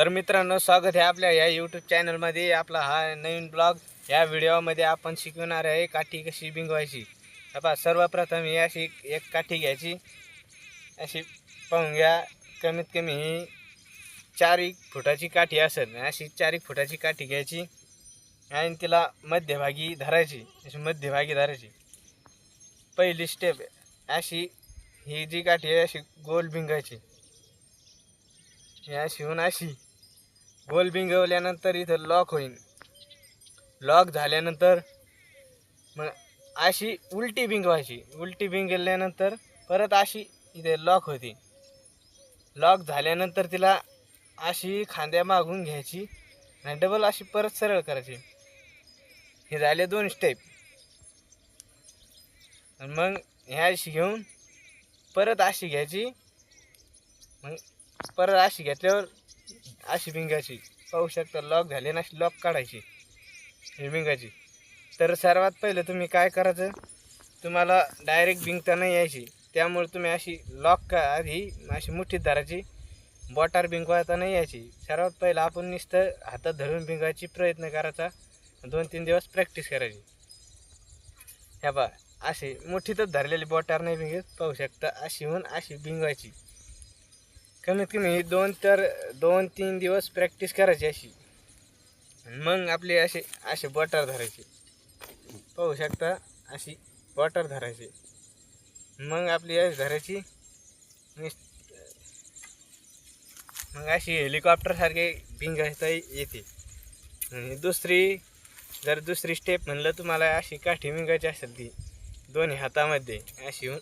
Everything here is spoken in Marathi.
तर मित्रांनो स्वागत आहे आपल्या या यूट्यूब चॅनलमध्ये आपला हा नवीन ब्लॉग या व्हिडिओमध्ये आपण शिकवणार आहे काठी कशी बिंगवायची. आता सर्वप्रथम ही अशी एक काठी घ्यायची. अशी पाहून घ्या कमीत कमी ही चार एक फुटाची काठी असेल. अशी चार एक फुटाची काठी घ्यायची आणि तिला मध्यभागी धरायची अशी मध्यभागी धरायची. पहिली स्टेप अशी ही जी काठी आहे अशी गोल बिंगायची या शिवून अशी होल बिंगवल्यानंतर इथं लॉक होईल लॉक झाल्यानंतर मग अशी उलटी बिंगवायची. उलटी बिंगल्यानंतर परत अशी इथे लॉक होती. लॉक झाल्यानंतर तिला अशी खांद्या मागून घ्यायची आणि डबल अशी परत सरळ करायची. हे झाले दोन स्टेप आणि मग ह्या अशी घेऊन परत अशी घ्यायची. मग परत अशी घेतल्यावर अशी बिंगायची पाहू शकता लॉक झाले ना अशी लॉक काढायची. ही बिंगाची. तर सर्वात पहिलं तुम्ही काय करायचं? तुम्हाला डायरेक्ट बिंगता नाही यायची. त्यामुळे तुम्ही अशी लॉक का आधी अशी मुठीत धरायची बॉटार बिंकवायता नाही यायची. सर्वात पहिलं आपण नुसतं हातात धरून बिंगायची प्रयत्न करायचा. दोन तीन दिवस प्रॅक्टिस करायची. ह्या बा अशी मुठीतच धरलेली बॉटार नाही बिंगत. पाहू शकता अशी होऊन अशी बिंगवायची. कमीत कमी दोन तर दोन तीन दिवस प्रॅक्टिस करायची अशी. मग आपली असे असे बॉटर धरायचे. पाहू शकता अशी बॉटर धरायची. मग आपली अशी धरायची. मग अशी हेलिकॉप्टरसारखे भिंगायता येते. आणि दुसरी जर दुसरी स्टेप म्हणलं तुम्हाला अशी काठी मिंगायची असेल ती दोन्ही हातामध्ये अशी होऊन